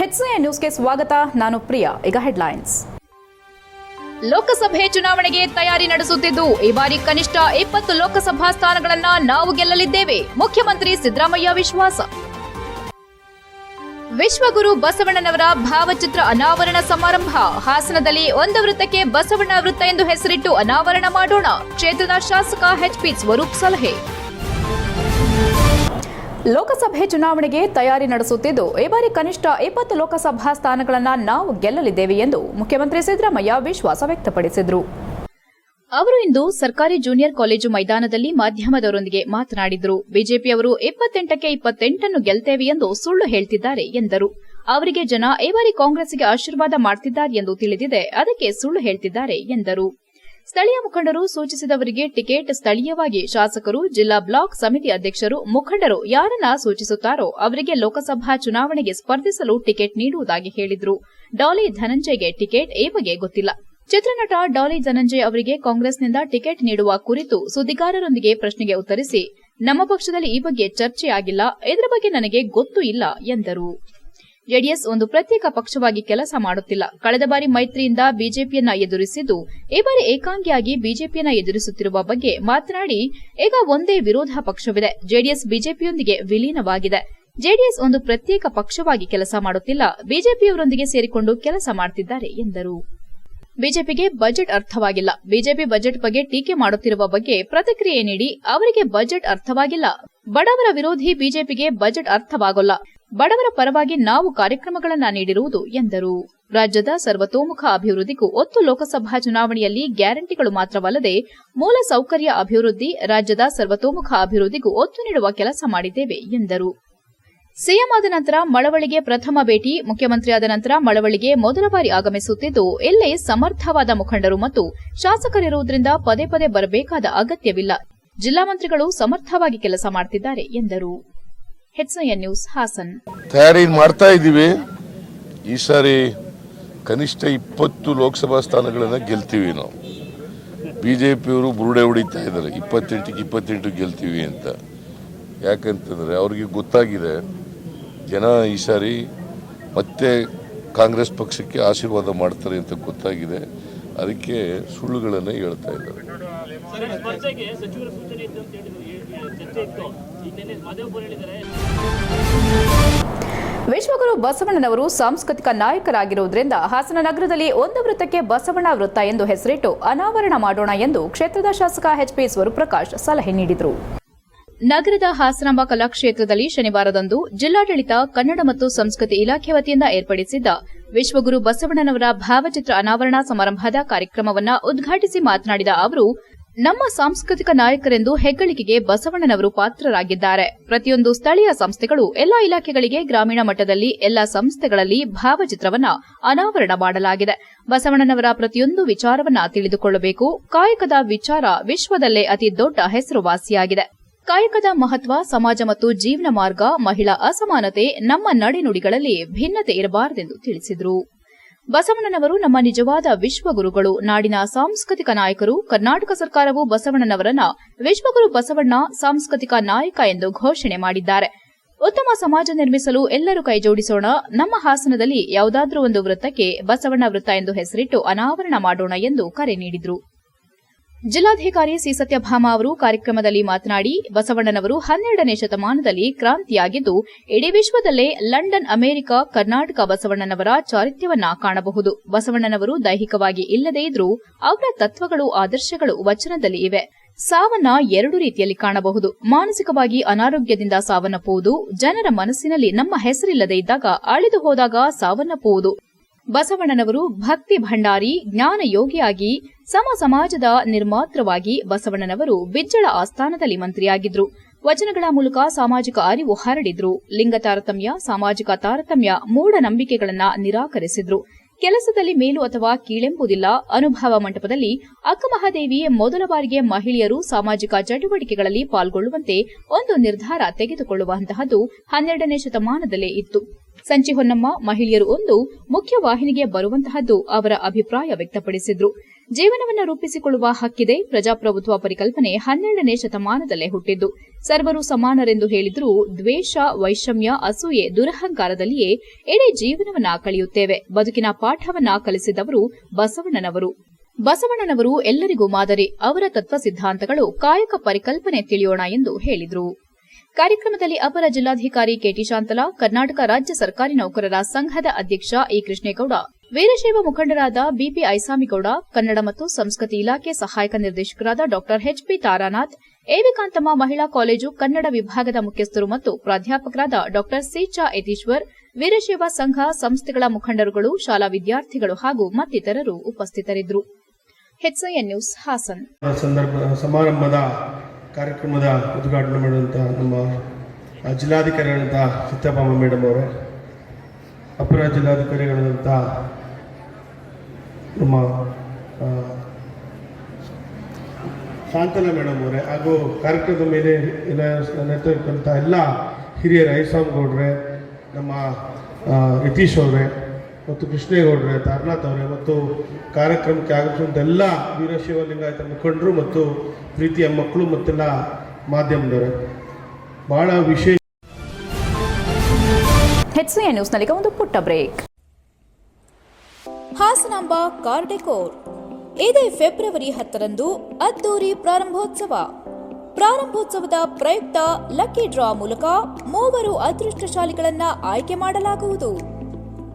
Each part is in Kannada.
ಹೆಚ್ಸಿಎ ನ್ಯೂಸ್ಗೆ ಸ್ವಾಗತ, ನಾನು ಪ್ರಿಯಾ. ಈಗ ಹೆಡ್ಲೈನ್ಸ್ ಲೋಕಸಭೆ ಚುನಾವಣೆಗೆ ತಯಾರಿ ನಡೆಸುತ್ತಿದ್ದು, ಈ ಬಾರಿ ಕನಿಷ್ಠ ಇಪ್ಪತ್ತು ಲೋಕಸಭಾ ಸ್ಥಾನಗಳನ್ನ ನಾವು ಗೆಲ್ಲಲಿದ್ದೇವೆ. ಮುಖ್ಯಮಂತ್ರಿ ಸಿದ್ದರಾಮಯ್ಯ ವಿಶ್ವಾಸ. ವಿಶ್ವಗುರು ಬಸವಣ್ಣನವರ ಭಾವಚಿತ್ರ ಅನಾವರಣ ಸಮಾರಂಭ. ಹಾಸನದಲ್ಲಿ ಒಂದು ವೃತ್ತಕ್ಕೆ ಬಸವಣ್ಣ ವೃತ್ತ ಎಂದು ಹೆಸರಿಟ್ಟು ಅನಾವರಣ ಮಾಡೋಣ. ಕ್ಷೇತ್ರದ ಶಾಸಕ ಎಚ್ಪಿ ಸ್ವರೂಪ್ ಸಲಹೆ. ಲೋಕಸಭೆ ಚುನಾವಣೆಗೆ ತಯಾರಿ ನಡೆಸುತ್ತಿದ್ದು, ಈ ಬಾರಿ ಕನಿಷ್ಠ ಇಪ್ಪತ್ತು ಲೋಕಸಭಾ ಸ್ಥಾನಗಳನ್ನು ನಾವು ಗೆಲ್ಲಲಿದ್ದೇವೆ ಎಂದು ಮುಖ್ಯಮಂತ್ರಿ ಸಿದ್ದರಾಮಯ್ಯ ವಿಶ್ವಾಸ ವ್ಯಕ್ತಪಡಿಸಿದರು. ಅವರು ಇಂದು ಸರ್ಕಾರಿ ಜೂನಿಯರ್ ಕಾಲೇಜು ಮೈದಾನದಲ್ಲಿ ಮಾಧ್ಯಮದವರೊಂದಿಗೆ ಮಾತನಾಡಿದರು. ಬಿಜೆಪಿಯವರು ಇಪ್ಪತ್ತೆಂಟಕ್ಕೆ ಇಪ್ಪತ್ತೆಂಟನ್ನು ಗೆಲ್ತೇವೆ ಎಂದು ಸುಳ್ಳು ಹೇಳ್ತಿದ್ದಾರೆ ಎಂದರು. ಅವರಿಗೆ ಜನ ಈ ಬಾರಿ ಕಾಂಗ್ರೆಸ್ಗೆ ಆಶೀರ್ವಾದ ಮಾಡ್ತಿದ್ದಾರೆ ಎಂದು ತಿಳಿದಿದೆ. ಅದಕ್ಕೆ ಸುಳ್ಳು ಹೇಳ್ತಿದ್ದಾರೆ ಎಂದರು. ಸ್ಥಳೀಯ ಮುಖಂಡರು ಸೂಚಿಸಿದವರಿಗೆ ಟಿಕೆಟ್ ಸ್ಥಳೀಯವಾಗಿ ಶಾಸಕರು, ಜಿಲ್ಲಾ ಬ್ಲಾಕ್ ಸಮಿತಿ ಅಧ್ಯಕ್ಷರು, ಮುಖಂಡರು ಯಾರನ್ನ ಸೂಚಿಸುತ್ತಾರೋ ಅವರಿಗೆ ಲೋಕಸಭಾ ಚುನಾವಣೆಗೆ ಸ್ಪರ್ಧಿಸಲು ಟಿಕೆಟ್ ನೀಡುವುದಾಗಿ ಹೇಳಿದ್ರು. ಡಾಲಿ ಧನಂಜಯ್ಗೆ ಟಿಕೆಟ್ ಈ ಬಗ್ಗೆ ಗೊತ್ತಿಲ್ಲ. ಚಿತ್ರನಟ ಡಾಲಿ ಧನಂಜಯ್ ಅವರಿಗೆ ಕಾಂಗ್ರೆಸ್ನಿಂದ ಟಿಕೆಟ್ ನೀಡುವ ಕುರಿತು ಸುದ್ದಿಗಾರರೊಂದಿಗೆ ಪ್ರಶ್ನೆಗೆ ಉತ್ತರಿಸಿ, ನಮ್ಮ ಪಕ್ಷದಲ್ಲಿ ಈ ಬಗ್ಗೆ ಚರ್ಚೆಯಾಗಿಲ್ಲ, ಇದರ ಬಗ್ಗೆ ನನಗೆ ಗೊತ್ತು ಇಲ್ಲ ಎಂದರು. ಜೆಡಿಎಸ್ ಒಂದು ಪ್ರತ್ಯೇಕ ಪಕ್ಷವಾಗಿ ಕೆಲಸ ಮಾಡುತ್ತಿಲ್ಲ. ಕಳೆದ ಬಾರಿ ಮೈತ್ರಿಯಿಂದ ಬಿಜೆಪಿಯನ್ನ ಎದುರಿಸಿದ್ದು, ಈ ಬಾರಿ ಏಕಾಂಗಿಯಾಗಿ ಬಿಜೆಪಿಯನ್ನ ಎದುರಿಸುತ್ತಿರುವ ಬಗ್ಗೆ ಮಾತನಾಡಿ, ಈಗ ಒಂದೇ ವಿರೋಧ ಪಕ್ಷವಿದೆ. ಜೆಡಿಎಸ್ ಬಿಜೆಪಿಯೊಂದಿಗೆ ವಿಲೀನವಾಗಿದೆ. ಜೆಡಿಎಸ್ ಒಂದು ಪ್ರತ್ಯೇಕ ಪಕ್ಷವಾಗಿ ಕೆಲಸ ಮಾಡುತ್ತಿಲ್ಲ. ಬಿಜೆಪಿಯವರೊಂದಿಗೆ ಸೇರಿಕೊಂಡು ಕೆಲಸ ಮಾಡುತ್ತಿದ್ದಾರೆ ಎಂದರು. ಬಿಜೆಪಿಗೆ ಬಜೆಟ್ ಅರ್ಥವಾಗಿಲ್ಲ. ಬಿಜೆಪಿ ಬಜೆಟ್ ಬಗ್ಗೆ ಟೀಕೆ ಮಾಡುತ್ತಿರುವ ಬಗ್ಗೆ ಪ್ರತಿಕ್ರಿಯೆ ನೀಡಿ, ಅವರಿಗೆ ಬಜೆಟ್ ಅರ್ಥವಾಗಿಲ್ಲ. ಬಡವರ ವಿರೋಧಿ ಬಿಜೆಪಿಗೆ ಬಜೆಟ್ ಅರ್ಥವಾಗೋಲ್ಲ. ಬಡವರ ಪರವಾಗಿ ನಾವು ಕಾರ್ಯಕ್ರಮಗಳನ್ನು ನೀಡಿರುವುದು, ಎಂದರು. ರಾಜ್ಯದ ಸರ್ವತೋಮುಖ ಅಭಿವೃದ್ಧಿಗೂ ಒತ್ತು ಲೋಕಸಭಾ ಚುನಾವಣೆಯಲ್ಲಿ ಗ್ಯಾರಂಟಿಗಳು ಮಾತ್ರವಲ್ಲದೆ ಮೂಲ ಸೌಕರ್ಯ ಅಭಿವೃದ್ಧಿ, ರಾಜ್ಯದ ಸರ್ವತೋಮುಖ ಅಭಿವೃದ್ಧಿಗೂ ಒತ್ತು ನೀಡುವ ಕೆಲಸ ಮಾಡಿದ್ದೇವೆ, ಎಂದರು. ಸಿಎಂ ಆದ ನಂತರ ಮಳವಳಿಗೆ ಪ್ರಥಮ ಭೇಟಿ ಮುಖ್ಯಮಂತ್ರಿಯಾದ ನಂತರ ಮಳವಳಿಗೆ ಮೊದಲ ಬಾರಿ ಆಗಮಿಸುತ್ತಿದ್ದು, ಇಲ್ಲೇ ಸಮರ್ಥವಾದ ಮುಖಂಡರು ಮತ್ತು ಶಾಸಕರಿರುವುದರಿಂದ ಪದೇ ಪದೇ ಬರಬೇಕಾದ ಅಗತ್ಯವಿಲ್ಲ. ಜಿಲ್ಲಾ ಮಂತ್ರಿಗಳು ಸಮರ್ಥವಾಗಿ ಕೆಲಸ ಮಾಡುತ್ತಿದ್ದಾರೆ ಎಂದರು. ಹೆಚ್ಐಎನ್ ನ್ಯೂಸ್ ಹಾಸನ್ ತಯಾರಿ ಮಾಡ್ತಾ ಇದ್ದೀವಿ. ಈ ಸಾರಿ ಕನಿಷ್ಠ ಇಪ್ಪತ್ತು ಲೋಕಸಭಾ ಸ್ಥಾನಗಳನ್ನು ಗೆಲ್ತೀವಿ ನಾವು. ಬಿ ಜೆ ಪಿಯವರು ಬುರುಡೆ ಹೊಡಿತಾ ಇದ್ದಾರೆ. ಇಪ್ಪತ್ತೆಂಟಕ್ಕೆ ಇಪ್ಪತ್ತೆಂಟು ಗೆಲ್ತೀವಿ ಅಂತ. ಯಾಕಂತಂದರೆ ಅವ್ರಿಗೆ ಗೊತ್ತಾಗಿದೆ ಜನ ಈ ಸಾರಿ ಮತ್ತೆ ಕಾಂಗ್ರೆಸ್ ಪಕ್ಷಕ್ಕೆ ಆಶೀರ್ವಾದ ಮಾಡ್ತಾರೆ ಅಂತ ಗೊತ್ತಾಗಿದೆ. ಅದಕ್ಕೆ ಸುಳ್ಳುಗಳನ್ನು ಹೇಳ್ತಾ ಇದ್ದಾರೆ. ವಿಶ್ವಗುರು ಬಸವಣ್ಣನವರು ಸಾಂಸ್ಕೃತಿಕ ನಾಯಕರಾಗಿರುವುದರಿಂದ ಹಾಸನ ನಗರದಲ್ಲಿ ಒಂದು ವೃತ್ತಕ್ಕೆ ಬಸವಣ್ಣ ವೃತ್ತ ಎಂದು ಹೆಸರಿಟ್ಟು ಅನಾವರಣ ಮಾಡೋಣ ಎಂದು ಕ್ಷೇತ್ರದ ಶಾಸಕ ಎಚ್ಪಿ ಸ್ವರೂಪ್ರಕಾಶ್ ಸಲಹೆ ನೀಡಿದರು. ನಗರದ ಹಾಸನಾಂಬ ಕಲಾಕ್ಷೇತ್ರದಲ್ಲಿ ಶನಿವಾರದಂದು ಜಿಲ್ಲಾಡಳಿತ ಕನ್ನಡ ಮತ್ತು ಸಂಸ್ಕೃತಿ ಇಲಾಖೆ ವತಿಯಿಂದ ಏರ್ಪಡಿಸಿದ್ದ ವಿಶ್ವಗುರು ಬಸವಣ್ಣನವರ ಭಾವಚಿತ್ರ ಅನಾವರಣ ಸಮಾರಂಭದ ಕಾರ್ಯಕ್ರಮವನ್ನು ಉದ್ಘಾಟಿಸಿ ಮಾತನಾಡಿದ ಅವರು ನಮ್ಮ ಸಾಂಸ್ಕೃತಿಕ ನಾಯಕರೆಂದು ಹೆಗ್ಗಳಿಕೆಗೆ ಬಸವಣ್ಣನವರು ಪಾತ್ರರಾಗಿದ್ದಾರೆ. ಪ್ರತಿಯೊಂದು ಸ್ಥಳೀಯ ಸಂಸ್ಥೆಗಳು ಎಲ್ಲಾ ಇಲಾಖೆಗಳಿಗೆ ಗ್ರಾಮೀಣ ಮಟ್ಟದಲ್ಲಿ ಎಲ್ಲಾ ಸಂಸ್ಥೆಗಳಲ್ಲಿ ಭಾವಚಿತ್ರವನ್ನ ಅನಾವರಣ ಮಾಡಲಾಗಿದೆ. ಬಸವಣ್ಣನವರ ಪ್ರತಿಯೊಂದು ವಿಚಾರವನ್ನ ತಿಳಿದುಕೊಳ್ಳಬೇಕು. ಕಾಯಕದ ವಿಚಾರ ವಿಶ್ವದಲ್ಲೇ ಅತಿ ದೊಡ್ಡ ಹೆಸರುವಾಸಿಯಾಗಿದೆ. ಕಾಯಕದ ಮಹತ್ವ, ಸಮಾಜ ಮತ್ತು ಜೀವನ ಮಾರ್ಗ, ಮಹಿಳಾ ಅಸಮಾನತೆ ನಮ್ಮ ನಡೆನುಡಿಗಳಲ್ಲಿ ಭಿನ್ನತೆ ಇರಬಾರದೆಂದು ತಿಳಿಸಿದರು. ಬಸವಣ್ಣನವರು ನಮ್ಮ ನಿಜವಾದ ವಿಶ್ವಗುರುಗಳು. ನಾಡಿನ ಸಾಂಸ್ಕೃತಿಕ ನಾಯಕರು, ಕರ್ನಾಟಕ ಸರ್ಕಾರವು ಬಸವಣ್ಣನವರನ್ನ ವಿಶ್ವಗುರು ಬಸವಣ್ಣ ಸಾಂಸ್ಕೃತಿಕ ನಾಯಕ ಎಂದು ಘೋಷಣೆ ಮಾಡಿದ್ದಾರೆ. ಉತ್ತಮ ಸಮಾಜ ನಿರ್ಮಿಸಲು ಎಲ್ಲರೂ ಕೈಜೋಡಿಸೋಣ. ನಮ್ಮ ಹಾಸನದಲ್ಲಿ ಯಾವುದಾದ್ರೂ ಒಂದು ವೃತ್ತಕ್ಕೆ ಬಸವಣ್ಣ ವೃತ್ತ ಎಂದು ಹೆಸರಿಟ್ಟು ಅನಾವರಣ ಮಾಡೋಣ ಎಂದು ಕರೆ ನೀಡಿದರು. ಜಿಲ್ಲಾಧಿಕಾರಿ ಸಿ ಸತ್ಯಭಾಮ ಅವರು ಕಾರ್ಯಕ್ರಮದಲ್ಲಿ ಮಾತನಾಡಿ, ಬಸವಣ್ಣನವರು ಹನ್ನೆರಡನೇ ಶತಮಾನದಲ್ಲಿ ಕ್ರಾಂತಿಯಾಗಿದ್ದು, ಇಡೀ ವಿಶ್ವದಲ್ಲೇ ಲಂಡನ್, ಅಮೆರಿಕ, ಕರ್ನಾಟಕ ಬಸವಣ್ಣನವರ ಚಾರಿತ್ರ್ಯವನ್ನ ಕಾಣಬಹುದು. ಬಸವಣ್ಣನವರು ದೈಹಿಕವಾಗಿ ಇಲ್ಲದೇ ಇದ್ರೂ ಅವರ ತತ್ವಗಳು, ಆದರ್ಶಗಳು ವಚನದಲ್ಲಿ ಇವೆ. ಸಾವನ್ನ ಎರಡು ರೀತಿಯಲ್ಲಿ ಕಾಣಬಹುದು. ಮಾನಸಿಕವಾಗಿ ಅನಾರೋಗ್ಯದಿಂದ ಸಾವನ್ನಪ್ಪುವುದು, ಜನರ ಮನಸ್ಸಿನಲ್ಲಿ ನಮ್ಮ ಹೆಸರಿಲ್ಲದೆ ಇದ್ದಾಗ ಅಳಿದು ಹೋದಾಗ ಸಾವನ್ನಪ್ಪುವುದು. ಬಸವಣ್ಣನವರು ಭಕ್ತಿ ಭಂಡಾರಿ, ಜ್ಞಾನ ಯೋಗಿಯಾಗಿ, ಸಮ ಸಮಾಜದ ನಿರ್ಮಾತೃವಾಗಿ ಬಸವಣ್ಣನವರು ಬಿಜ್ಜಳ ಆಸ್ಥಾನದಲ್ಲಿ ಮಂತ್ರಿಯಾಗಿದ್ರು. ವಚನಗಳ ಮೂಲಕ ಸಾಮಾಜಿಕ ಅರಿವು ಹರಡಿದ್ರು. ಲಿಂಗ ತಾರತಮ್ಯ, ಸಾಮಾಜಿಕ ತಾರತಮ್ಯ ಮೂಢನಂಬಿಕೆಗಳನ್ನ ನಿರಾಕರಿಸಿದ್ರು. ಕೆಲಸದಲ್ಲಿ ಮೇಲು ಅಥವಾ ಕೀಳೆಂಬುದಿಲ್ಲ. ಅನುಭವ ಮಂಟಪದಲ್ಲಿ ಅಕ್ಕಮಹಾದೇವಿ ಮೊದಲ ಬಾರಿಗೆ ಮಹಿಳೆಯರು ಸಾಮಾಜಿಕ ಚಟುವಟಿಕೆಗಳಲ್ಲಿ ಪಾಲ್ಗೊಳ್ಳುವಂತೆ ಒಂದು ನಿರ್ಧಾರ ತೆಗೆದುಕೊಳ್ಳುವಂತಹದ್ದು ಹನ್ನೆರಡನೇ ಶತಮಾನದಲ್ಲೇ ಇತ್ತು. ಸಂಚಿ ಹೊನ್ನಮ್ಮ ಮಹಿಳೆಯರು ಒಂದು ಮುಖ್ಯವಾಹಿನಿಗೆ ಬರುವಂತಹದ್ದು ಅವರ ಅಭಿಪ್ರಾಯ ವ್ಯಕ್ತಪಡಿಸಿದ್ರು. ಜೀವನವನ್ನು ರೂಪಿಸಿಕೊಳ್ಳುವ ಹಕ್ಕಿದೆ ಪ್ರಜಾಪ್ರಭುತ್ವ ಪರಿಕಲ್ಪನೆ ಹನ್ನೆರಡನೇ ಶತಮಾನದಲ್ಲೇ ಹುಟ್ಟಿದ್ದು. ಸರ್ವರು ಸಮಾನರೆಂದು ಹೇಳಿದರೂ ದ್ವೇಷ, ವೈಷಮ್ಯ, ಅಸೂಯೆ, ದುರಹಂಕಾರದಲ್ಲಿಯೇ ಇಡೀ ಜೀವನವನ್ನ ಕಳೆಯುತ್ತೇವೆ. ಬದುಕಿನ ಪಾಠವನ್ನ ಕಲಿಸಿದವರು ಬಸವಣ್ಣನವರು. ಬಸವಣ್ಣನವರು ಎಲ್ಲರಿಗೂ ಮಾದರಿ. ಅವರ ತತ್ವ ಸಿದ್ಧಾಂತಗಳು ಕಾಯಕ ಪರಿಕಲ್ಪನೆ ತಿಳಿಯೋಣ ಎಂದು ಹೇಳಿದರು. ಕಾರ್ಯಕ್ರಮದಲ್ಲಿ ಅಪರ ಜಿಲ್ಲಾಧಿಕಾರಿ ಕೆಟಿ ಶಾಂತಲಾ, ಕರ್ನಾಟಕ ರಾಜ್ಯ ಸರ್ಕಾರಿ ನೌಕರರ ಸಂಘದ ಅಧ್ಯಕ್ಷ ಇ ಕೃಷ್ಣೇಗೌಡ, ವೀರಶೈವ ಮುಖಂಡರಾದ ಬಿಪಿ ಐಸಾಮಿಗೌಡ, ಕನ್ನಡ ಮತ್ತು ಸಂಸ್ಕೃತಿ ಇಲಾಖೆ ಸಹಾಯಕ ನಿರ್ದೇಶಕರಾದ ಡಾ ಎಚ್ಪಿ ತಾರಾನಾಥ್, ಏವಿಕಾಂತಮ್ಮ ಮಹಿಳಾ ಕಾಲೇಜು ಕನ್ನಡ ವಿಭಾಗದ ಮುಖ್ಯಸ್ಥರು ಮತ್ತು ಪ್ರಾಧ್ಯಾಪಕರಾದ ಡಾ ಸಿಚಾ ಯತೀಶ್ವರ್, ವೀರಶೈವ ಸಂಘ ಸಂಸ್ಥೆಗಳ ಮುಖಂಡರುಗಳು, ಶಾಲಾ ವಿದ್ಯಾರ್ಥಿಗಳು ಹಾಗೂ ಮತ್ತಿತರರು ಉಪಸ್ಥಿತರಿದ್ದರು. ಸಮಾರಂಭದ ಕಾರ್ಯಕ್ರಮದ ಉದ್ಘಾಟನೆ ಮಾಡುವಂಥ ನಮ್ಮ ಜಿಲ್ಲಾಧಿಕಾರಿಗಳಂಥ ಚಿತ್ತಪ್ಪ ಮೇಡಮ್ ಅವರೇ ಅಪರ ಜಿಲ್ಲಾಧಿಕಾರಿಗಳಾದಂಥ ನಮ್ಮ ಶಾಂತಲ ಮೇಡಮ್ ಅವರೇ ಹಾಗೂ ಕಾರ್ಯಕ್ರಮದ ಮೇಲೆ ಎಲ್ಲ ನೇತೃತ್ವಂಥ ಎಲ್ಲ ಹಿರಿಯರು ಐಸಾಮ್ಗೌಡ್ರೆ ನಮ್ಮ ಆ, ಯತೀಶ್ ಅವರೇ ಮತ್ತು ಕೃಷ್ಣೇಗೌಡರೇ ತಾರನಾಥ್ ಅವರೇ, ಮತ್ತು ಕಾರ್ಯಕ್ರಮಕ್ಕೆ ಆಗಮಿಸಿದ ಎಲ್ಲ ಮುಖಂಡರು ಮತ್ತು ಪ್ರೀತಿಯ ಮಕ್ಕಳು ಮತ್ತೆಲ್ಲ ಮಾಧ್ಯಮದವರೇ. ಬಹಳ ವಿಶೇಷ ಹೆಚ್ಸಿಎ ನ್ಯೂಸ್ನಲ್ಲಿ ಒಂದು ಪುಟ್ಟ ಬ್ರೇಕ್. Hasanamba car decor. ಇದೇ ಫೆಬ್ರವರಿ ಹತ್ತರಂದು ಅದ್ದೂರಿ ಪ್ರಾರಂಭೋತ್ಸವ. ಪ್ರಾರಂಭೋತ್ಸವದ ಪ್ರಯುಕ್ತ ಲಕ್ಕಿ ಡ್ರಾ ಮೂಲಕ ಮೂವರು ಅದೃಷ್ಟಶಾಲಿಗಳನ್ನ ಆಯ್ಕೆ ಮಾಡಲಾಗುವುದು.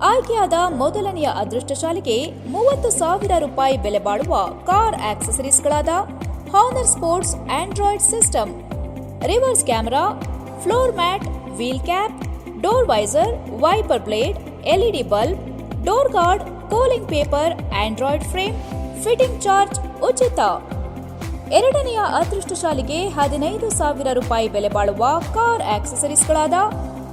ಆಯ್ಕೆಯಾದ ಮೊದಲನೆಯ ಅದೃಷ್ಟಶಾಲಿಗೆ ಮೂವತ್ತು ಸಾವಿರ ರೂಪಾಯಿ ಬೆಲೆ ಬಾಳುವ car ಆಕ್ಸೆಸರೀಸ್ಗಳಾದ honour sports Android system reverse camera floor mat wheel cap door visor wiper blade LED bulb door guard cooling paper Android frame fitting charge ಉಚಿತ. ಎರಡನೆಯ ಅದೃಷ್ಟಶಾಲಿಗೆ ಹದಿನೈದು ಸಾವಿರ ರೂಪಾಯಿ ಬೆಲೆ ಬಾಳುವ car ಆಕ್ಸೆಸರೀಸ್ಗಳಾದ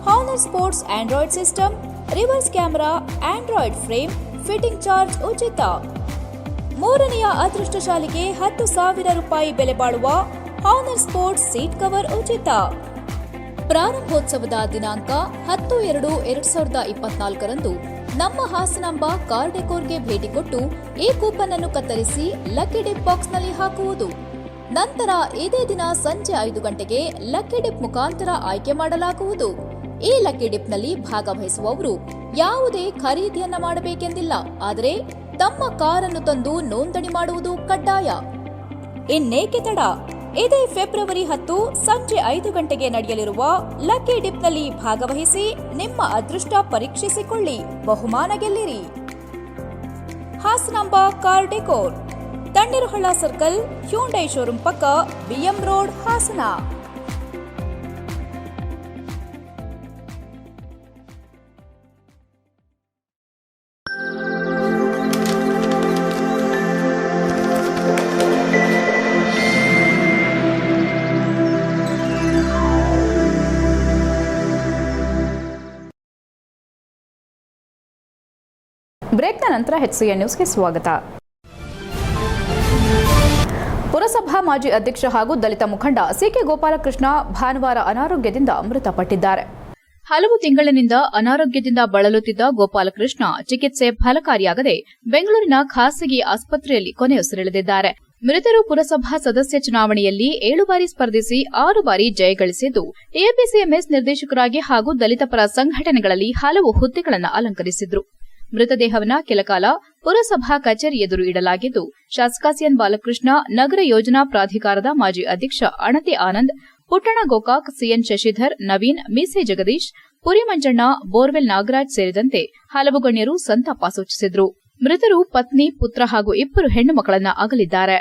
honour sports Android system reverse camera, Android frame, fitting charge ಉಚಿತ. ಮೂರನೆಯ ಅದೃಷ್ಟಶಾಲಿಗೆ ಹತ್ತು ಸಾವಿರ ರೂಪಾಯಿ ಬೆಲೆ ಬಾಳುವ ಹಾನರ್ ಸ್ಪೋರ್ಟ್ಸ್ ಸೀಟ್ ಕವರ್ ಉಚಿತ. ಪ್ರಾರಂಭೋತ್ಸವದ ದಿನಾಂಕ ಹತ್ತು ಎರಡು ಎರಡ್ ಸಾವಿರದ ಇಪ್ಪತ್ನಾಲ್ಕರಂದು ನಮ್ಮ ಹಾಸನಾಂಬ ಕಾರ್ ಡೆಕೋರ್ಗೆ ಭೇಟಿ ಕೊಟ್ಟು ಈ ಕೂಪನ್ ಅನ್ನು ಕತ್ತರಿಸಿ ಲಕ್ಕಿ ಡಿಪ್ ಬಾಕ್ಸ್ನಲ್ಲಿ ಹಾಕುವುದು. ನಂತರ ಇದೇ ದಿನ ಸಂಜೆ ಐದು ಗಂಟೆಗೆ ಲಕ್ಕಿ ಡಿಪ್ ಮುಖಾಂತರ ಆಯ್ಕೆ ಮಾಡಲಾಗುವುದು. ಈ ಲಕ್ಕಿ ಡಿಪ್ನಲ್ಲಿ ಭಾಗವಹಿಸುವವರು ಯಾವುದೇ ಖರೀದಿಯನ್ನ ಮಾಡಬೇಕೆಂದಿಲ್ಲ. ಆದರೆ ತಮ್ಮ ಕಾರನ್ನು ತಂದು ನೋಂದಣಿ ಮಾಡುವುದು ಕಡ್ಡಾಯ. ಇನ್ನೇಕೆ ತಡ? ಇದೇ ಫೆಬ್ರವರಿ ಹತ್ತು ಸಂಜೆ ಐದು ಗಂಟೆಗೆ ನಡೆಯಲಿರುವ ಲಕ್ಕಿ ಡಿಪ್ನಲ್ಲಿ ಭಾಗವಹಿಸಿ ನಿಮ್ಮ ಅದೃಷ್ಟ ಪರೀಕ್ಷಿಸಿಕೊಳ್ಳಿ. ಬಹುಮಾನ ಗೆಲ್ಲಿರಿ. Hasanamba car decor. Tanneeruhalla circle, Hyundai showroom ಪಕ್ಕ ಬಿಎಂ ರೋಡ್, ಹಾಸನ. ಬ್ರೇಕ್ನ ನಂತರ ಎನ್ ನ್ಯೂಸ್ಗೆ ಸ್ವಾಗತ. ಪುರಸಭಾ ಮಾಜಿ ಅಧ್ಯಕ್ಷ ಹಾಗೂ ದಲಿತ ಮುಖಂಡ ಸಿಕೆ ಗೋಪಾಲಕೃಷ್ಣ ಭಾನುವಾರ ಅನಾರೋಗ್ಯದಿಂದ ಮೃತಪಟ್ಟಿದ್ದಾರೆ. ಹಲವು ತಿಂಗಳಿನಿಂದ ಅನಾರೋಗ್ಯದಿಂದ ಬಳಲುತ್ತಿದ್ದ ಗೋಪಾಲಕೃಷ್ಣ ಚಿಕಿತ್ಸೆ ಫಲಕಾರಿಯಾಗದೆ ಬೆಂಗಳೂರಿನ ಖಾಸಗಿ ಆಸ್ಪತ್ರೆಯಲ್ಲಿ ಕೊನೆಯುಸಿರೆಳೆದಿದ್ದಾರೆ ಮೃತರು ಪುರಸಭಾ ಸದಸ್ಯ ಚುನಾವಣೆಯಲ್ಲಿ ಏಳು ಬಾರಿ ಸ್ಪರ್ಧಿಸಿ ಆರು ಬಾರಿ ಜಯಗಳಿಸಿದ್ದು ಎಪಿಸಿಎಂಎಸ್ ನಿರ್ದೇಶಕರಾಗಿ ಹಾಗೂ ದಲಿತ ಪರ ಸಂಘಟನೆಗಳಲ್ಲಿ ಹಲವು ಹುದ್ದೆಗಳನ್ನು ಅಲಂಕರಿಸಿದ್ರು. ಮೃತದೇಹವನ್ನ ಕೆಲಕಾಲ ಪುರಸಭಾ ಕಚೇರಿ ಎದುರು ಇಡಲಾಗಿದ್ದು ಶಾಸಕ ಸಿಎನ್ ಬಾಲಕೃಷ್ಣ ನಗರ ಯೋಜನಾ ಪ್ರಾಧಿಕಾರದ ಮಾಜಿ ಅಧ್ಯಕ್ಷ ಅಣತಿ ಆನಂದ್, ಪುಟ್ಟಣ ಗೋಕಾಕ್ ಸಿಎನ್ ಶಶಿಧರ್, ನವೀನ್, ಮೀಸೆ ಜಗದೀಶ್, ಪುರಿ ಮಂಜಣ್ಣ, ಬೋರ್ವೆಲ್ ನಾಗರಾಜ್ ಸೇರಿದಂತೆ ಹಲವು ಗಣ್ಯರು ಸಂತಾಪ ಸೂಚಿಸಿದ್ರು. ಮೃತರು ಪತ್ನಿ, ಪುತ್ರ ಹಾಗೂ ಇಬ್ಬರು ಹೆಣ್ಣು ಮಕ್ಕಳನ್ನ ಅಗಲಿದ್ದಾರೆ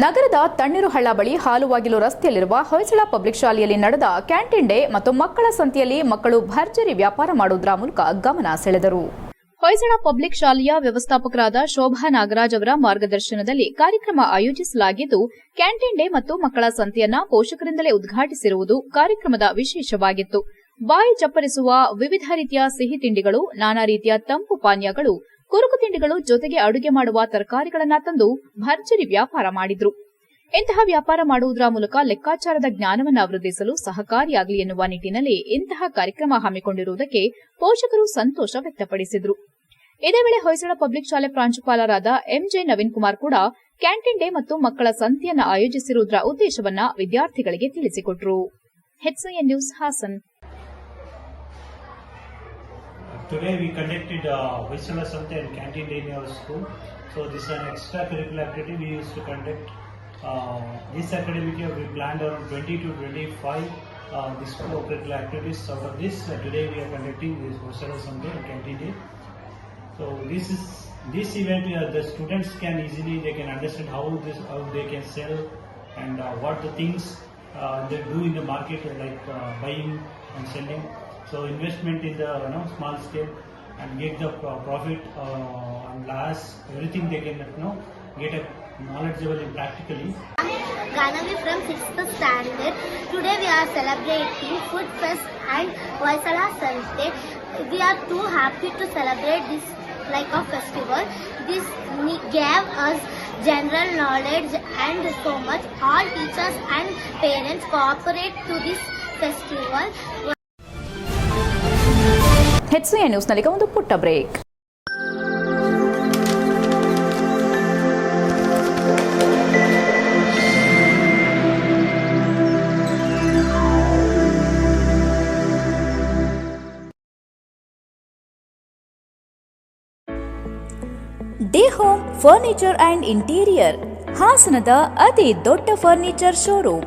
ನಗರದ ತಣ್ಣೀರುಹಳ್ಳ ಬಳಿ ಹಾಲುವಾಗಿಲು ರಸ್ತೆಯಲ್ಲಿರುವ ಹೊಯ್ಸಳ ಪಬ್ಲಿಕ್ ಶಾಲೆಯಲ್ಲಿ ನಡೆದ ಕ್ಯಾಂಟೀನ್ ಡೇ ಮತ್ತು ಮಕ್ಕಳ ಸಂತೆಯಲ್ಲಿ ಮಕ್ಕಳು ಭರ್ಜರಿ ವ್ಯಾಪಾರ ಮಾಡುವುದರ ಮೂಲಕ ಗಮನ ಸೆಳೆದರು. ಹೊಯ್ಸಳ ಪಬ್ಲಿಕ್ ಶಾಲೆಯ ವ್ಯವಸ್ಥಾಪಕರಾದ ಶೋಭಾ ನಾಗರಾಜ್ ಅವರ ಮಾರ್ಗದರ್ಶನದಲ್ಲಿ ಕಾರ್ಯಕ್ರಮ ಆಯೋಜಿಸಲಾಗಿದ್ದು, ಕ್ಯಾಂಟೀನ್ ಡೇ ಮತ್ತು ಮಕ್ಕಳ ಸಂತೆಯನ್ನ ಪೋಷಕರಿಂದಲೇ ಉದ್ಘಾಟಿಸಿರುವುದು ಕಾರ್ಯಕ್ರಮದ ವಿಶೇಷವಾಗಿತ್ತು. ಬಾಯಿ ಚಪ್ಪರಿಸುವ ವಿವಿಧ ರೀತಿಯ ಸಿಹಿ ತಿಂಡಿಗಳು, ನಾನಾ ರೀತಿಯ ತಂಪು ಪಾನೀಯಗಳು ಕುರುಕು ತಿಂಡಿಗಳು ಜೊತೆಗೆ ಅಡುಗೆ ಮಾಡುವ ತರಕಾರಿಗಳನ್ನ ತಂದು ಭರ್ಜರಿ ವ್ಯಾಪಾರ ಮಾಡಿದ್ರು. ಇಂತಹ ವ್ಯಾಪಾರ ಮಾಡುವುದರ ಮೂಲಕ ಲೆಕ್ಕಾಚಾರದ ಜ್ಞಾನವನ್ನು ವೃದ್ಧಿಸಲು ಸಹಕಾರಿಯಾಗಲಿ ಎನ್ನುವ ನಿಟ್ಟಿನಲ್ಲಿ ಇಂತಹ ಕಾರ್ಯಕ್ರಮ ಹಮ್ಮಿಕೊಂಡಿರುವುದಕ್ಕೆ ಪೋಷಕರು ಸಂತೋಷ ವ್ಯಕ್ತಪಡಿಸಿದರು. ಇದೇ ವೇಳೆ ಹೊಯ್ಸಳ ಪಬ್ಲಿಕ್ ಶಾಲೆ ಪ್ರಾಂಶುಪಾಲರಾದ ಎಂಜೆ ನವೀನ್ ಕುಮಾರ್ ಕೂಡ ಕ್ಯಾಂಟೀನ್ ಡೇ ಮತ್ತು ಮಕ್ಕಳ ಸಂತೆಯನ್ನು ಆಯೋಜಿಸಿರುವುದರ ಉದ್ದೇಶವನ್ನ ವಿದ್ಯಾರ್ಥಿಗಳಿಗೆ ತಿಳಿಸಿಕೊಟ್ಟರು news Hassan. Today we conducted uh, Vaisala Santa and Canteen Day in our school. So this is an extracurricular activity we used to conduct. Uh, this academic year we planned around 20 to 25 uh, this co-curricular activities. Out of this, uh, today we are conducting this Vaisala Santa and Canteen Day. So this is this event uh, the students can easily they can understand how this how they can sell and uh, what the things uh, they do in the market like uh, buying and selling. So investment in the you know small scale and get the profit uh, and last everything they can you know get a knowledgeable and practically. Ganavi from 6th standard. Today we are celebrating Food Fest and Vaisala Sunday. We are too happy to celebrate this like a festival. This gave us general knowledge and so much. All teachers and parents cooperate to this festival. HN ನ್ಯೂಸ್ನಲ್ಲಿ ಒಂದು ಪುಟ್ಟ break. D home furniture and interior ಹಾಸನದ ಅತಿ ದೊಡ್ಡ furniture showroom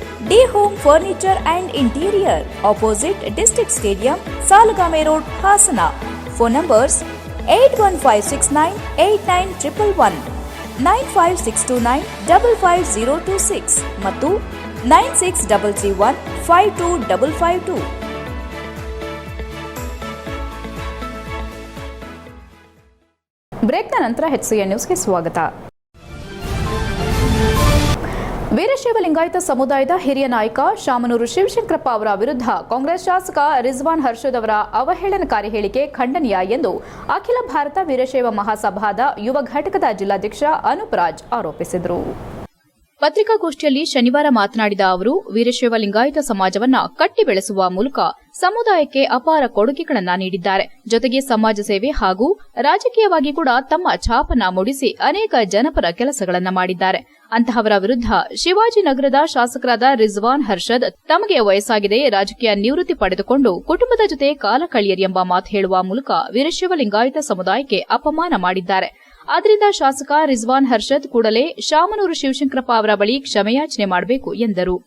D home furniture and interior opposite district stadium Salagame road Hassan phone numbers eight one five six nine eight nine triple one nine five six two nine double five zero two six ಮತ್ತು nine six double three one five two double five two ಬ್ರೇಕ್ನ ನಂತರ ಹೆಚ್ಎನ್ ನ್ಯೂಸ್ಗೆ ಸ್ವಾಗತ ವೀರಶೈವ ಲಿಂಗಾಯತ ಸಮುದಾಯದ ಹಿರಿಯ ನಾಯಕ ಶಾಮನೂರು ಶಿವಶಂಕರಪ್ಪ ಅವರ ವಿರುದ್ಧ ಕಾಂಗ್ರೆಸ್ ಶಾಸಕ ರಿಜ್ವಾನ್ ಹರ್ಷದ್ ಅವರ ಅವಹೇಳನಕಾರಿ ಹೇಳಿಕೆ ಖಂಡನೀಯ ಎಂದು ಅಖಿಲ ಭಾರತ ವೀರಶೈವ ಮಹಾಸಭಾದ ಯುವ ಘಟಕದ ಜಿಲ್ಲಾಧ್ಯಕ್ಷ ಅನುಪ್ರಾಜ್ ಆರೋಪಿಸಿದರು. ಪತ್ರಿಕಾಗೋಷ್ಠಿಯಲ್ಲಿ ಶನಿವಾರ ಮಾತನಾಡಿದ ಅವರು, ವೀರಶೈವ ಲಿಂಗಾಯತ ಸಮಾಜವನ್ನ ಕಟ್ಟಿ ಬೆಳೆಸುವ ಮೂಲಕ ಸಮುದಾಯಕ್ಕೆ ಅಪಾರ ಕೊಡುಗೆಗಳನ್ನ ನೀಡಿದ್ದಾರೆ. ಜೊತೆಗೆ ಸಮಾಜ ಸೇವೆ ಹಾಗೂ ರಾಜಕೀಯವಾಗಿ ಕೂಡ ತಮ್ಮ ಛಾಪನ ಮೂಡಿಸಿ ಅನೇಕ ಜನಪರ ಕೆಲಸಗಳನ್ನ ಮಾಡಿದ್ದಾರೆ. ಅಂತಹವರ ವಿರುದ್ಧ ಶಿವಾಜಿನಗರದ ಶಾಸಕರಾದ ರಿಜ್ವಾನ್ ಹರ್ಷದ್ ತಮಗೆ ವಯಸ್ಸಾಗಿದೆ, ರಾಜಕೀಯ ನಿವೃತ್ತಿ ಪಡೆದುಕೊಂಡು ಕುಟುಂಬದ ಜೊತೆ ಕಾಲ ಕಳೆಯರಿ ಎಂಬ ಮಾತು ಹೇಳುವ ಮೂಲಕ ವೀರಶೈವ ಲಿಂಗಾಯತ ಸಮುದಾಯಕ್ಕೆ ಅಪಮಾನ ಮಾಡಿದ್ದಾರೆ. ಆದ್ದರಿಂದ ಶಾಸಕ ರಿಜ್ವಾನ್ ಹರ್ಷದ್ ಕೂಡಲೇ ಶಾಮನೂರು ಶಿವಶಂಕರಪ್ಪ ಅವರ ಬಳಿ ಕ್ಷಮೆಯಾಚನೆ ಮಾಡಬೇಕು ಎಂದರು.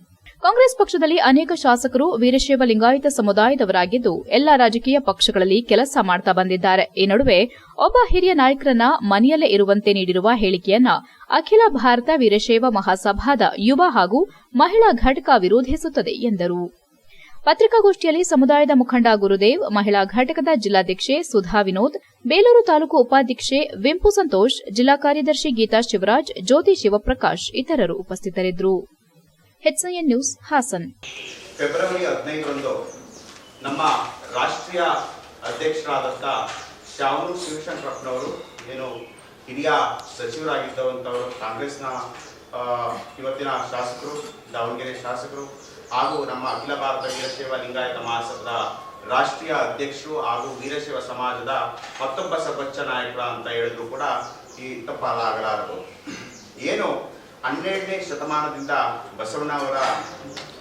ಕಾಂಗ್ರೆಸ್ ಪಕ್ಷದಲ್ಲಿ ಅನೇಕ ಶಾಸಕರು ವೀರಶೈವ ಲಿಂಗಾಯತ ಸಮುದಾಯದವರಾಗಿದ್ದು ಎಲ್ಲ ರಾಜಕೀಯ ಪಕ್ಷಗಳಲ್ಲಿ ಕೆಲಸ ಮಾಡ್ತಾ ಬಂದಿದ್ದಾರೆ. ಈ ನಡುವೆ ಒಬ್ಬ ಹಿರಿಯ ನಾಯಕರನ್ನ ಮನೆಯಲ್ಲೇ ಇರುವಂತೆ ನೀಡಿರುವ ಹೇಳಿಕೆಯನ್ನ ಅಖಿಲ ಭಾರತ ವೀರಶೈವ ಮಹಾಸಭಾದ ಯುವ ಹಾಗೂ ಮಹಿಳಾ ಘಟಕ ವಿರೋಧಿಸುತ್ತದೆ ಎಂದರು. ಪತ್ರಿಕಾಗೋಷ್ಠಿಯಲ್ಲಿ ಸಮುದಾಯದ ಮುಖಂಡ ಗುರುದೇವ್, ಮಹಿಳಾ ಘಟಕದ ಜಿಲ್ಲಾಧ್ಯಕ್ಷೆ ಸುಧಾ ವಿನೋದ್, ಬೇಲೂರು ತಾಲೂಕು ಉಪಾಧ್ಯಕ್ಷೆ ವಿಂಪು ಸಂತೋಷ್, ಜಿಲ್ಲಾ ಕಾರ್ಯದರ್ಶಿ ಗೀತಾ ಶಿವರಾಜ್, ಜ್ಯೋತಿ ಶಿವಪ್ರಕಾಶ್ ಇತರರು ಉಪಸ್ಥಿತರಿದ್ದರು. ನ್ಯೂಸ್, ಹಾಸನ್. ಫೆಬ್ರವರಿ ಹದಿನೈದರಂದು ನಮ್ಮ ರಾಷ್ಟ್ರೀಯ ಅಧ್ಯಕ್ಷರಾದಂಥ ಶಾಮನು ಶಿವಶಂಕರಪ್ಪನವರು, ಏನು ಹಿರಿಯ ಸಚಿವರಾಗಿದ್ದವಂಥವರು, ಕಾಂಗ್ರೆಸ್ನ ಇವತ್ತಿನ ಶಾಸಕರು, ದಾವಣಗೆರೆ ಶಾಸಕರು ಹಾಗೂ ನಮ್ಮ ಅಖಿಲ ಭಾರತ ವೀರಶೈವ ಲಿಂಗಾಯತ ಮಹಾಸಭದ ರಾಷ್ಟ್ರೀಯ ಅಧ್ಯಕ್ಷರು ಹಾಗೂ ವೀರಶೈವ ಸಮಾಜದ ಮತ್ತೊಬ್ಬ ಸರ್ವೋಚ್ಚ ನಾಯಕರ ಅಂತ ಹೇಳಿದ್ರು ಕೂಡ ಈ ತಪ್ಪಾಗಲಾರದು ಏನು, ಹನ್ನೆರಡನೇ ಶತಮಾನದಿಂದ ಬಸವಣ್ಣವರ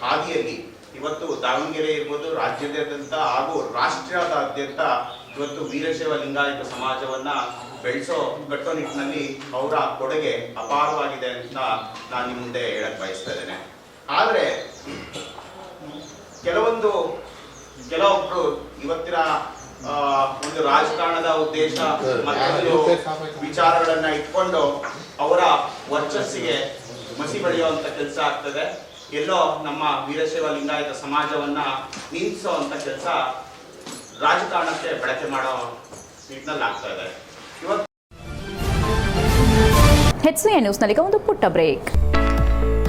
ಹಾದಿಯಲ್ಲಿ ಇವತ್ತು ದಾವಣಗೆರೆ ಇರ್ಬೋದು ರಾಜ್ಯಾದ್ಯಂತ ಹಾಗೂ ರಾಷ್ಟ್ರದಾದ್ಯಂತ ಇವತ್ತು ವೀರಶೈವ ಲಿಂಗಾಯತ ಸಮಾಜವನ್ನ ಬೆಳೆಸೋ ಕಟ್ಟೋ ನಿಟ್ಟಿನಲ್ಲಿ ಅವರ ಕೊಡುಗೆ ಅಪಾರವಾಗಿದೆ ಅಂತ ನಾನು ನಿಮ್ಮ ಮುಂದೆ ಹೇಳಕ್ ಬಯಸ್ತಾ ಇದ್ದೇನೆ. ಆದರೆ ಕೆಲವೊಂದು, ಕೆಲವೊಬ್ರು ಇವತ್ತಿನ ಒಂದು ರಾಜಕಾರಣದ ಉದ್ದೇಶ ಮತ್ತೊಂದು ವಿಚಾರಗಳನ್ನ ಇಟ್ಕೊಂಡು ಅವರ ವರ್ಚಸ್ಸಿಗೆ ಮಸಿ ಬಳಿಯುವಂತ ಕೆಲಸ ಆಗ್ತದೆ. ಎಲ್ಲೋ ನಮ್ಮ ವೀರಶೈವ ಲಿಂಗಾಯತ ಸಮಾಜವನ್ನ ನಿಲ್ಲಿಸೋ ಅಂತ ಕೆಲಸ ರಾಜಕಾರಣಕ್ಕೆ ಬಳಕೆ ಮಾಡೋ ನಿಟ್ಟಿನಲ್ಲಿ ಆಗ್ತಾ ಇದೆ. ಇವತ್ತು ಹೆಚ್ಸಿಎ ನ್ಯೂಸ್ನಲ್ಲಿ ಒಂದು ಪುಟ್ಟ ಬ್ರೇಕ್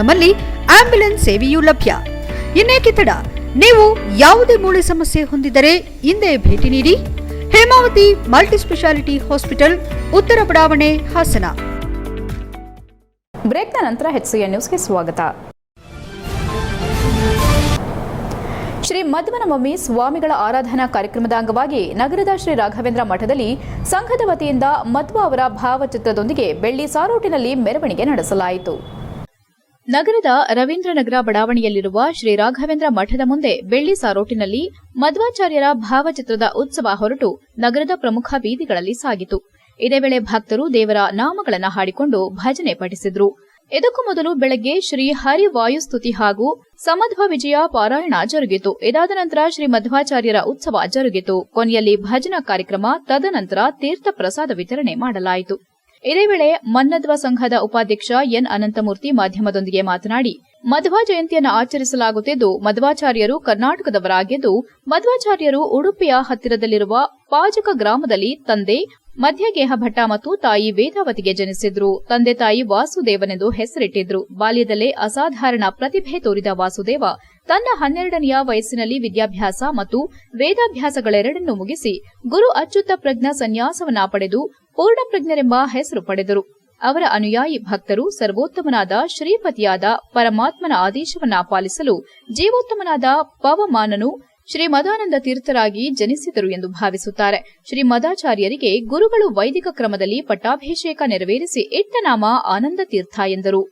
ನಮ್ಮಲ್ಲಿ ಆಂಬ್ಯುಲೆನ್ಸ್ ಸೇವೆಯೂ ಲಭ್ಯ. ಇನ್ನೇಕೆ ತಡ? ನೀವು ಯಾವುದೇ ಮೂಳೆ ಸಮಸ್ಯೆ ಹೊಂದಿದ್ದರೆ ಹಿಂದೆ ಭೇಟಿ ನೀಡಿ. ಹೇಮಾವತಿ ಮಲ್ಟಿಸ್ಪೆಷಾಲಿಟಿ ಹಾಸ್ಪಿಟಲ್, ಉತ್ತರ ಬಡಾವಣೆ, ಹಾಸನ. ಬ್ರೇಕ್ನ ನಂತರ ಹೆಚ್ಸಿಎ ನ್ಯೂಸ್ಗೆ ಸ್ವಾಗತ. ಶ್ರೀ ಮಧ್ವನಮಮ್ಮಿ ಸ್ವಾಮಿಗಳ ಆರಾಧನಾ ಕಾರ್ಯಕ್ರಮದ ಅಂಗವಾಗಿ ನಗರದ ಶ್ರೀ ರಾಘವೇಂದ್ರ ಮಠದಲ್ಲಿ ಸಂಘದ ವತಿಯಿಂದ ಮಧ್ವ ಅವರ ಭಾವಚಿತ್ರದೊಂದಿಗೆ ಬೆಳ್ಳಿ ಸಾರೋಟಿನಲ್ಲಿ ಮೆರವಣಿಗೆ ನಡೆಸಲಾಯಿತು. ನಗರದ ರವೀಂದ್ರನಗರ ಬಡಾವಣೆಯಲ್ಲಿರುವ ಶ್ರೀ ರಾಘವೇಂದ್ರ ಮಠದ ಮುಂದೆ ಬೆಳ್ಳಿ ಸಾರೋಟಿನಲ್ಲಿ ಮಧ್ವಾಚಾರ್ಯರ ಭಾವಚಿತ್ರದ ಉತ್ಸವ ಹೊರಟು ನಗರದ ಪ್ರಮುಖ ಬೀದಿಗಳಲ್ಲಿ ಸಾಗಿತು. ಇದೇ ವೇಳೆ ಭಕ್ತರು ದೇವರ ನಾಮಗಳನ್ನು ಹಾಡಿಕೊಂಡು ಭಜನೆ ಪಠಿಸಿದ್ರು. ಇದಕ್ಕೂ ಮೊದಲು ಬೆಳಗ್ಗೆ ಶ್ರೀ ಹರಿ ವಾಯುಸ್ತುತಿ ಹಾಗೂ ಸಮಧ್ವ ವಿಜಯ ಪಾರಾಯಣ ಜರುಗಿತು. ಇದಾದ ನಂತರ ಶ್ರೀ ಮಧ್ವಾಚಾರ್ಯರ ಉತ್ಸವ ಜರುಗಿತು. ಕೊನೆಯಲ್ಲಿ ಭಜನಾ ಕಾರ್ಯಕ್ರಮ, ತದನಂತರ ತೀರ್ಥ ಪ್ರಸಾದ ವಿತರಣೆ ಮಾಡಲಾಯಿತು. ಇದೇ ವೇಳೆ ಮನ್ನದ್ವ ಸಂಘದ ಉಪಾಧ್ಯಕ್ಷ ಎನ್ ಅನಂತಮೂರ್ತಿ ಮಾಧ್ಯಮದೊಂದಿಗೆ ಮಾತನಾಡಿ, ಮಧ್ವಾ ಜಯಂತಿಯನ್ನು ಆಚರಿಸಲಾಗುತ್ತಿದ್ದು, ಮಧ್ವಾಚಾರ್ಯರು ಕರ್ನಾಟಕದವರಾಗಿದ್ದು, ಮಧ್ವಾಚಾರ್ಯರು ಉಡುಪಿಯ ಹತ್ತಿರದಲ್ಲಿರುವ ಪಾಜಕ ಗ್ರಾಮದಲ್ಲಿ ತಂದೆ, ಮಧ್ಯಗೇಹ ಭಟ್ಟ ಮತ್ತು ತಾಯಿ ವೇದಾವತಿಗೆ ಜನಿಸಿದ್ರು. ತಂದೆ ತಾಯಿ ವಾಸುದೇವನೆಂದು ಹೆಸರಿಟ್ಟಿದ್ರು. ಬಾಲ್ಯದಲ್ಲೇ ಅಸಾಧಾರಣ ಪ್ರತಿಭೆ ತೋರಿದ ವಾಸುದೇವ, ತನ್ನ ಹನ್ನೆರಡನೆಯ ವಯಸ್ಸಿನಲ್ಲಿ ವಿದ್ಯಾಭ್ಯಾಸ ಮತ್ತು ವೇದಾಭ್ಯಾಸಗಳೆರಡನ್ನೂ ಮುಗಿಸಿ ಗುರು ಅಚ್ಯುತ ಪ್ರಜ್ಞಾ ಸನ್ಯಾಸವನ್ನ ಪಡೆದು ಪೂರ್ಣಪ್ರಜ್ಞರೆಂಬ ಹೆಸರು ಪಡೆದರು. ಅವರ ಅನುಯಾಯಿ ಭಕ್ತರು ಸರ್ವೋತ್ತಮನಾದ ಶ್ರೀಪತಿಯಾದ ಪರಮಾತ್ಮನ ಆದೇಶವನ್ನ ಪಾಲಿಸಲು ಜೀವೋತ್ತಮನಾದ ಪವಮಾನನು ಶ್ರೀ ಮದಾನಂದ ತೀರ್ಥರಾಗಿ ಜನಿಸಿದರು ಎಂದು ಭಾವಿಸುತ್ತಾರೆ. ಶ್ರೀ ಮದಾಚಾರ್ಯರಿಗೆ ಗುರುಗಳು ವೈದಿಕ ಕ್ರಮದಲ್ಲಿ ಪಟ್ಟಾಭಿಷೇಕ ನೆರವೇರಿಸಿ ಇಟ್ಟ ನಾಮ ಆನಂದ ತೀರ್ಥ ಎಂದರು.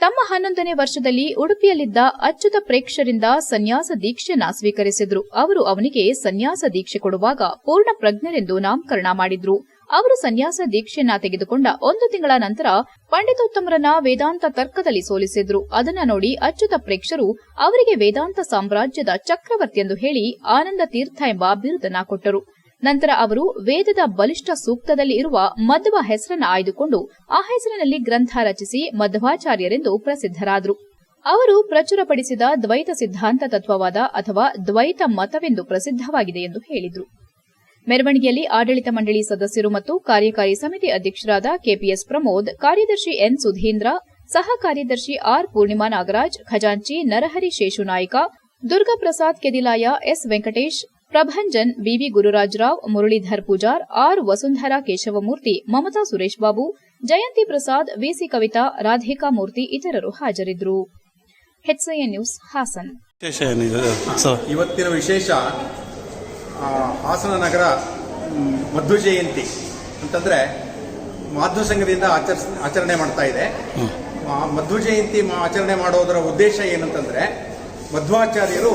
ತಮ್ಮ ಹನ್ನೊಂದನೇ ವರ್ಷದಲ್ಲಿ ಉಡುಪಿಯಲ್ಲಿದ್ದ ಅಚ್ಚುತ ಪ್ರೇಕ್ಷರಿಂದ ಸನ್ಯಾಸ ದೀಕ್ಷೆಯನ್ನ ಸ್ವೀಕರಿಸಿದ್ರು. ಅವರು ಅವನಿಗೆ ಸನ್ಯಾಸ ದೀಕ್ಷೆ ಕೊಡುವಾಗ ಪೂರ್ಣ ಪ್ರಜ್ಞರೆಂದು ನಾಮಕರಣ ಮಾಡಿದ್ರು. ಅವರು ಸನ್ಯಾಸ ದೀಕ್ಷೆಯನ್ನ ತೆಗೆದುಕೊಂಡ ಒಂದು ತಿಂಗಳ ನಂತರ ಪಂಡಿತೋತ್ತಮರನ್ನ ವೇದಾಂತ ತರ್ಕದಲ್ಲಿ ಸೋಲಿಸಿದ್ರು. ಅದನ್ನ ನೋಡಿ ಅಚ್ಯುತ ಪ್ರೇಕ್ಷರು ಅವರಿಗೆ ವೇದಾಂತ ಸಾಮ್ರಾಜ್ಯದ ಚಕ್ರವರ್ತಿ ಎಂದು ಹೇಳಿ ಆನಂದ ತೀರ್ಥ ಎಂಬ ಬಿರುದನ್ನ ಕೊಟ್ಟರು. ನಂತರ ಅವರು ವೇದದ ಬಲಿಷ್ಠ ಸೂಕ್ತದಲ್ಲಿ ಇರುವ ಮಧ್ವ ಹೆಸರನ್ನ ಆಯ್ದುಕೊಂಡು ಆ ಹೆಸರಿನಲ್ಲಿ ಗ್ರಂಥ ರಚಿಸಿ ಮಧ್ವಾಚಾರ್ಯರೆಂದು ಪ್ರಸಿದ್ಧರಾದರು. ಅವರು ಪ್ರಚುರಪಡಿಸಿದ ದ್ವೈತ ಸಿದ್ಧಾಂತ ತತ್ವವಾದ ಅಥವಾ ದ್ವೈತ ಮತವೆಂದು ಪ್ರಸಿದ್ಧವಾಗಿದೆ ಎಂದು ಹೇಳಿದರು. ಮೆರವಣಿಗೆಯಲ್ಲಿ ಆಡಳಿತ ಮಂಡಳಿ ಸದಸ್ಯರು ಮತ್ತು ಕಾರ್ಯಕಾರಿ ಸಮಿತಿ ಅಧ್ಯಕ್ಷರಾದ ಕೆಪಿಎಸ್ ಪ್ರಮೋದ್ ಕಾರ್ಯದರ್ಶಿ ಎನ್ ಸುಧೀಂದ್ರ ಸಹ ಕಾರ್ಯದರ್ಶಿ ಆರ್ ಪೂರ್ಣಿಮಾ ನಾಗರಾಜ್ ಖಜಾಂಚಿ Narahari Sheshunayka Durgaprasad Kedilaya S Venkatesh Prabhanjan BV Gururajarao Muralidhar Poojar R Vasundhara Keshavamurthy Mamatha Suresh Babu Jayanthi Prasad VC Kavitha Radhika Murthy ಇತರರು ಹಾಜರಿದ್ದರು. HIN news Hassan. ವಿಶೇಷ ಏನಿದೆ? ಇವತ್ತಿನ ವಿಶೇಷ ಹಾಸನ ನಗರ ಮಧು ಮಧ್ವ ಜಯಂತಿ ಅಂತಂದ್ರೆ ಮಾಧ್ವ ಸಂಘದಿಂದ ಆಚರಿಸ್ ಆಚರಣೆ ಮಾಡ್ತಾ ಇದೆ. ಮಧು ಮಧ್ವ ಜಯಂತಿ ಮಾ- ಆಚರಣೆ ಮಾಡೋದರ ಉದ್ದೇಶ ಏನಂತಂದ್ರೆ ಮಧ್ವಾಚಾರ್ಯರು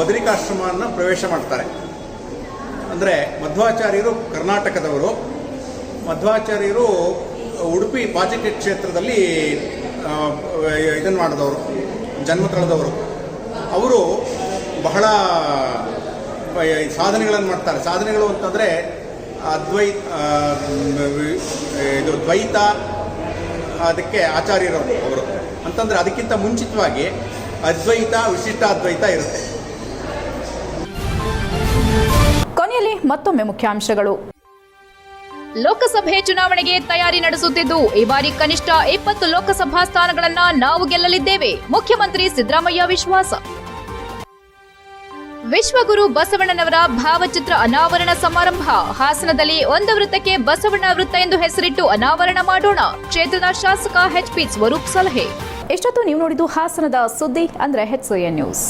ಬದರಿಕಾಶ್ರಮವನ್ನು ಪ್ರವೇಶ ಮಾಡ್ತಾರೆ. ಅಂದರೆ ಮಧ್ವಾಚಾರ್ಯರು ಕರ್ನಾಟಕದವರು ಮಧ್ವಾಚಾರ್ಯರು ಉಡುಪಿ ಪಾಚಕ ಕ್ಷೇತ್ರದಲ್ಲಿ ಇದನ್ನು ಮಾಡಿದವರು ಜನ್ಮ ತಳೆದವರು ಅವರು ಬಹಳ ಸಾಧನೆಗಳನ್ನು ಮಾಡ್ತಾರೆ. ಸಾಧನೆಗಳು ಅಂತಂದರೆ ಅದ್ವೈ ಇದು ದ್ವೈತ ಅದಕ್ಕೆ ಆಚಾರ್ಯರು ಅವರು. ಅಂತಂದರೆ ಅದಕ್ಕಿಂತ ಮುಂಚಿತವಾಗಿ ಅದ್ವೈತ ವಿಶಿಷ್ಟ ಅದ್ವೈತ ಇರುತ್ತೆ. ಕೊನೆಯಲ್ಲಿ ಮತ್ತೊಮ್ಮೆ ಮುಖ್ಯಾಂಶಗಳು. ಲೋಕಸಭೆ ಚುನಾವಣೆಗೆ ತಯಾರಿ ನಡೆಸುತ್ತಿದ್ದು ಈ ಬಾರಿ ಕನಿಷ್ಠ ಇಪ್ಪತ್ತು ಲೋಕಸಭಾ ಸ್ಥಾನಗಳನ್ನ ನಾವು ಗೆಲ್ಲಲಿದ್ದೇವೆ. ಮುಖ್ಯಮಂತ್ರಿ ಸಿದ್ದರಾಮಯ್ಯ ವಿಶ್ವಾಸ. ವಿಶ್ವಗುರು ಬಸವಣ್ಣನವರ ಭಾವಚಿತ್ರ ಅನಾವರಣ ಸಮಾರಂಭ. ಹಾಸನದಲ್ಲಿ ಒಂದು ವೃತ್ತಕ್ಕೆ ಬಸವಣ್ಣ ವೃತ್ತ ಎಂದು ಹೆಸರಿಟ್ಟು ಅನಾವರಣ ಮಾಡೋಣ. ಕ್ಷೇತ್ರದ ಶಾಸಕ ಎಚ್ ಪಿ ಸ್ವರೂಪ್ ಸಲಹೆ. ಎಷ್ಟೊತ್ತು ನೀವು ನೋಡಿದ್ದು ಹಾಸನದ ಸುದ್ದಿ ಅಂದ್ರೆ ಹೆಚ್ಐಎನ್ ನ್ಯೂಸ್